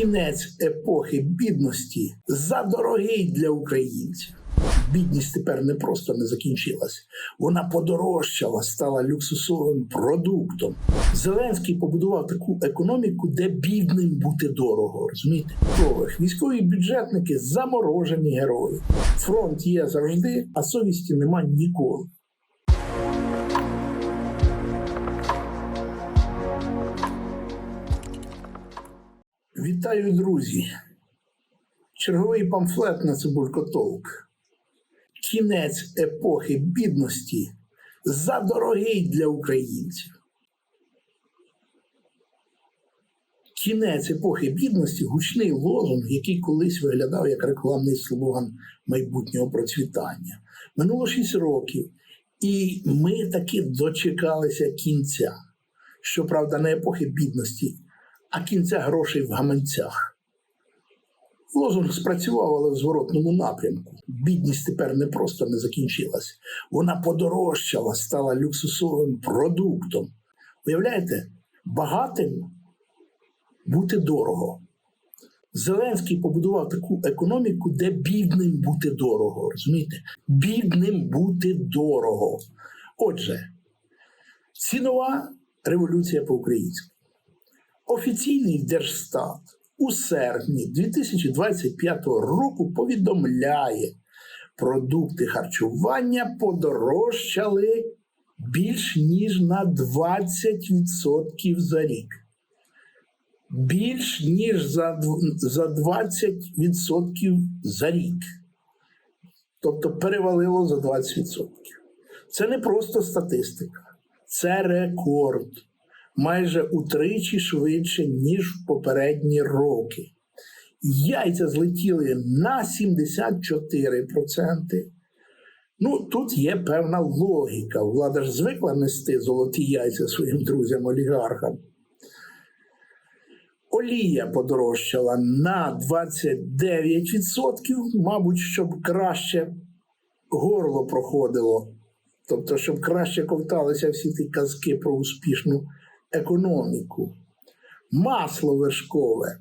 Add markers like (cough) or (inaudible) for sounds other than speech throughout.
Кінець епохи бідності задорогий для українців. Бідність тепер не просто не закінчилась, вона подорожчала, стала люксусовим продуктом. Зеленський побудував таку економіку, де бідним бути дорого. Розумієте? Військові бюджетники заморожені герої. Фронт є завжди, а совісті нема ніколи. Вітаю, друзі! Черговий памфлет на Цибулькотолк. Кінець епохи бідності задорогий для українців. Кінець епохи бідності гучний лозунг, який колись виглядав як рекламний слоган майбутнього процвітання. Минуло 6 років, і ми таки дочекалися кінця. Щоправда, не епохи бідності, а кінця грошей в гаманцях. Лозунг спрацював, але в зворотному напрямку. Бідність тепер не просто не закінчилась, вона подорожчала, стала люксусовим продуктом. Уявляєте, багатим бути дорого. Зеленський побудував таку економіку, де бідним бути дорого. Розумієте? Бідним бути дорого. Отже, цінова революція по-українськи. Офіційний Держстат у серпні 2025 року повідомляє, продукти харчування подорожчали більш ніж на 20% за рік. Більш ніж за, за 20% за рік. Тобто перевалило за 20%. Це не просто статистика, це рекорд майже утричі швидше, ніж в попередні роки. Яйця злетіли на 74%. Ну, тут є певна логіка. Влада ж звикла нести золоті яйця своїм друзям-олігархам. Олія подорожчала на 29%, мабуть, щоб краще горло проходило. Тобто, щоб краще ковталися всі ті казки про успішну економіку. Масло вершкове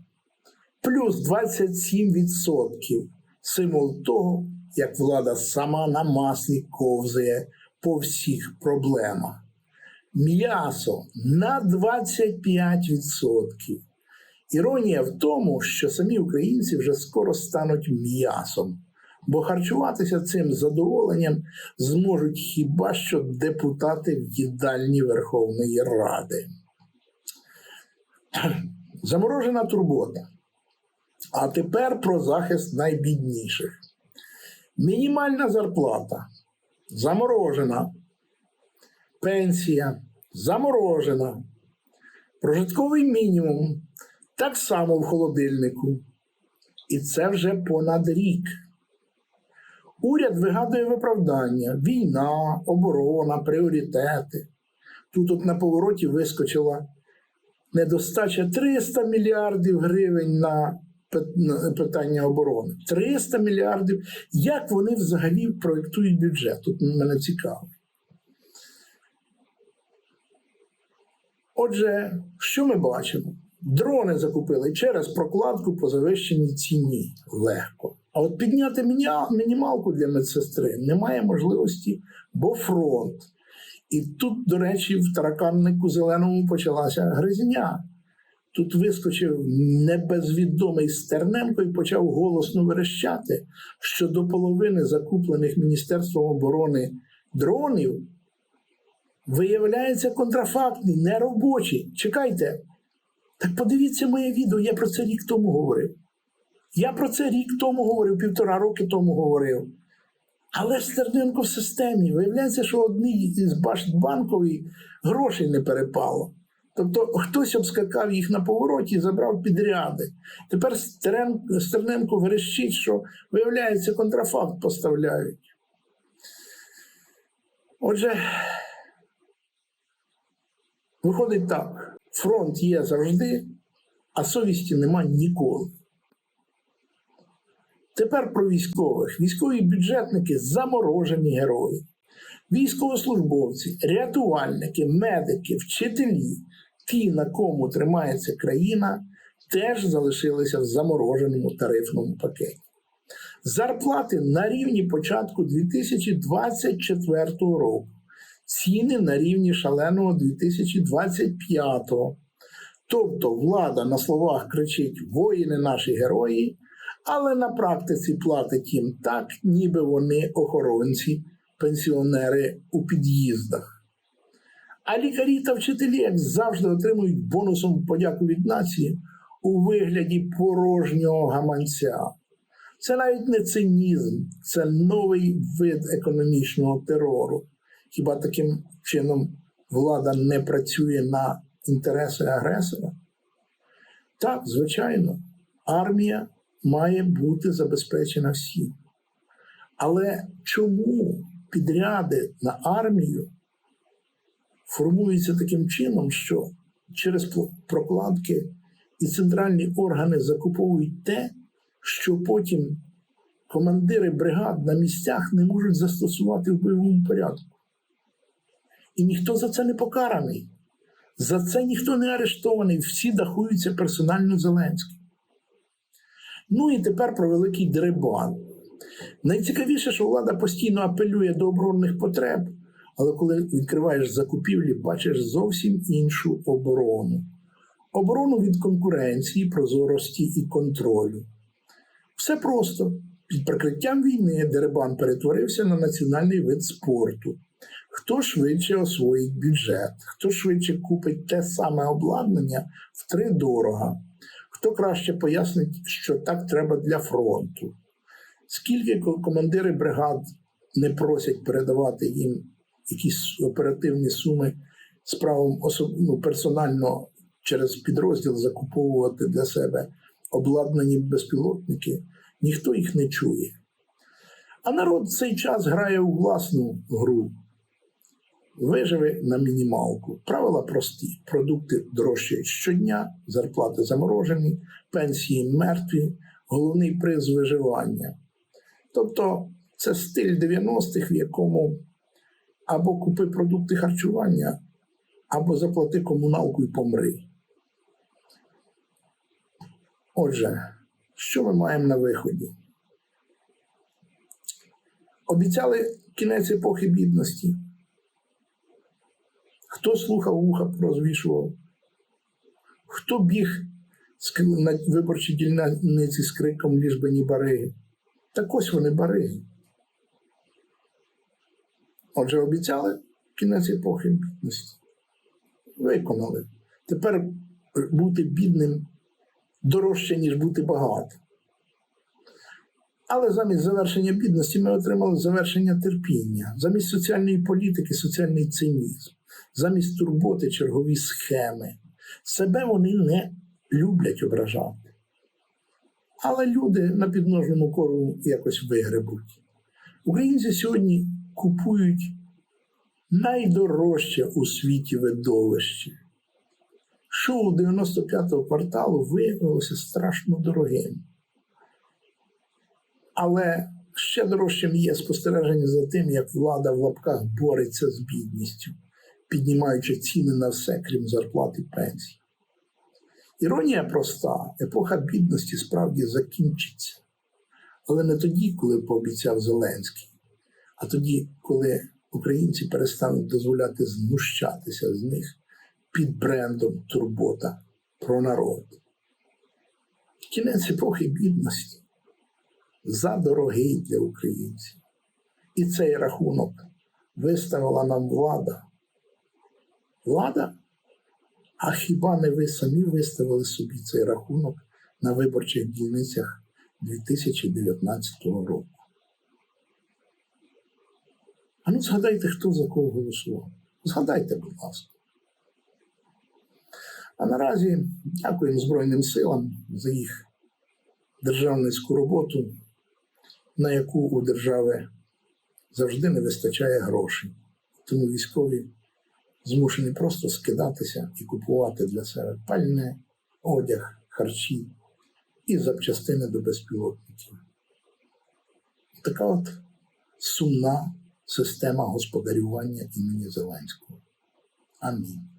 плюс 27%. Символ того, як влада сама на маслі ковзає по всіх проблемах. М'ясо на 25%. Іронія в тому, що самі українці вже скоро стануть м'ясом, бо харчуватися цим задоволенням зможуть хіба що депутати в їдальні Верховної Ради. (clears throat) Заморожена турбота. А тепер про захист найбідніших. Мінімальна зарплата заморожена. Пенсія заморожена. Прожитковий мінімум так само в холодильнику. І це вже понад рік. Уряд вигадує виправдання: війна, оборона, пріоритети. Тут от на повороті вискочила недостача 300 мільярдів гривень на питання оборони. 300 мільярдів. Як вони взагалі проєктують бюджет? Тут мене цікаво. Отже, що ми бачимо? Дрони закупили через прокладку по завищеній ціні легко. А от підняти мінімалку для медсестри немає можливості, бо фронт. І тут, до речі, в тараканнику зеленому почалася гризня. Тут вискочив небезвідомий Стерненко і почав голосно верещати, що до половини закуплених Міністерством оборони дронів виявляється контрафактні, неробочі. Чекайте. Так подивіться моє відео, я про це рік тому говорив. Я про це рік тому говорив, півтора роки тому говорив. Але ж Стерненко в системі. Виявляється, що одній із башт банкової грошей не перепало. Тобто хтось обскакав їх на повороті і забрав підряди. Тепер Стерненко верещить, що, виявляється, контрафакт поставляють. Отже, виходить так: фронт є завжди, а совісті нема ніколи. Тепер про військових. Військові бюджетники заморожені герої. Військовослужбовці, рятувальники, медики, вчителі, ті, на кому тримається країна, теж залишилися в замороженому тарифному пакеті. Зарплати на рівні початку 2024 року, ціни на рівні шаленого 2025. Тобто влада на словах кричить воїни наші герої, але на практиці платить їм так, ніби вони охоронці, пенсіонери у під'їздах. А лікарі та вчителі, як завжди, отримують бонусом подяку від нації у вигляді порожнього гаманця. Це навіть не цинізм, це новий вид економічного терору. Хіба таким чином влада не працює на інтереси агресора? Так, звичайно, армія має бути забезпечена всім. Але чому підряди на армію формуються таким чином, що через прокладки і центральні органи закуповують те, що потім командири бригад на місцях не можуть застосувати в бойовому порядку. І ніхто за це не покараний. За це ніхто не арештований, всі дахуються персонально Зеленським. Ну і тепер про великий дерибан. Найцікавіше, що влада постійно апелює до оборонних потреб, але коли відкриваєш закупівлі, бачиш зовсім іншу оборону. Оборону від конкуренції, прозорості і контролю. Все просто. Під прикриттям війни дерибан перетворився на національний вид спорту. Хто швидше освоїть бюджет, хто швидше купить те саме обладнання втридорога, хто краще пояснить, що так треба для фронту. Скільки командири бригад не просять передавати їм якісь оперативні суми з правом ну, персонально через підрозділ закуповувати для себе обладнані безпілотники, ніхто їх не чує. А народ в цей час грає у власну гру. Виживе на мінімалку. Правила прості: продукти дорожчають щодня, зарплати заморожені, пенсії мертві, головний приз виживання. Тобто це стиль 90-х, в якому або купи продукти харчування, або заплати комуналку і помри. Отже, що ми маємо на виході? Обіцяли кінець епохи бідності. Хто слухав вуха, розвішував? Хто біг на виборчій дільниці з криком ліж би ні бариги? Так ось вони бариги. Отже, обіцяли кінець епохи бідності. Виконали. Тепер бути бідним дорожче, ніж бути багатим. Але замість завершення бідності ми отримали завершення терпіння, замість соціальної політики соціальний цинізм, замість турботи чергові схеми. Себе вони не люблять ображати. Але люди на підножному корову якось вигребуть. Українці сьогодні купують найдорожче у світі видовище. Шоу 95-го кварталу виявилося страшно дорогим. Але ще дорожчим є спостереження за тим, як влада в лапках бореться з бідністю, піднімаючи ціни на все, крім зарплат і пенсій. Іронія проста: епоха бідності справді закінчиться. Але не тоді, коли пообіцяв Зеленський, а тоді, коли українці перестануть дозволяти знущатися з них під брендом турбота про народ. Кінець епохи бідності задорогий для українців. І цей рахунок виставила нам влада. Влада? А хіба не ви самі виставили собі цей рахунок на виборчих дільницях 2019 року? А ну згадайте, хто за кого голосував. Згадайте, будь ласка. А наразі дякуємо Збройним силам за їх державницьку роботу, на яку у держави завжди не вистачає грошей. Тому військові змушені просто скидатися і купувати для себе пальне, одяг, харчі і запчастини до безпілотників. Така от сумна система господарювання імені Зеленського. Амінь.